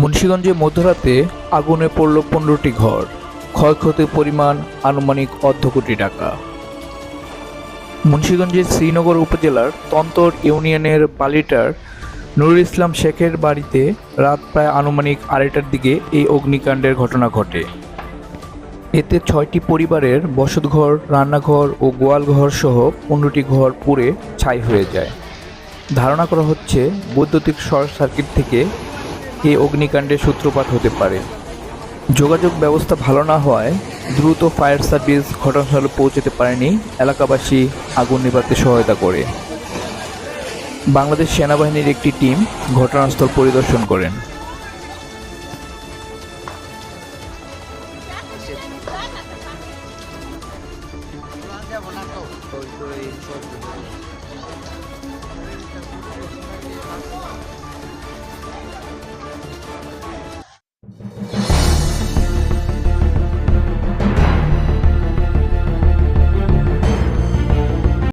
মুন্সিগঞ্জে মধ্যরাতে আগুনে পড়ল পনেরোটি ঘর। ক্ষয়ক্ষতির পরিমাণ আনুমানিক অর্ধ কোটি টাকা। মুন্সিগঞ্জের শ্রীনগর উপজেলার তন্তর ইউনিয়নের বালিটার নুরুল ইসলাম শেখের বাড়িতে রাত প্রায় আনুমানিক আড়াইটার দিকে এই অগ্নিকাণ্ডের ঘটনা ঘটে। এতে ছয়টি পরিবারের বসতঘর, রান্নাঘর ও গোয়ালঘর সহ পনেরোটি ঘর পুড়ে ছাই হয়ে যায়। ধারণা করা হচ্ছে বৈদ্যুতিক শর্ট সার্কিট থেকে এই অগ্নিকাণ্ডের সূত্রপাত হতে পারে। যোগাযোগ ব্যবস্থা ভালো না হওয়ায় দ্রুত ফায়ার সার্ভিস ঘটনাস্থলে পৌঁছাতে পারেনি এলাকাবাসী আগুন নিভাতে সহায়তা করে। বাংলাদেশ সেনাবাহিনীর একটি টিম ঘটনাস্থল পরিদর্শন করেন।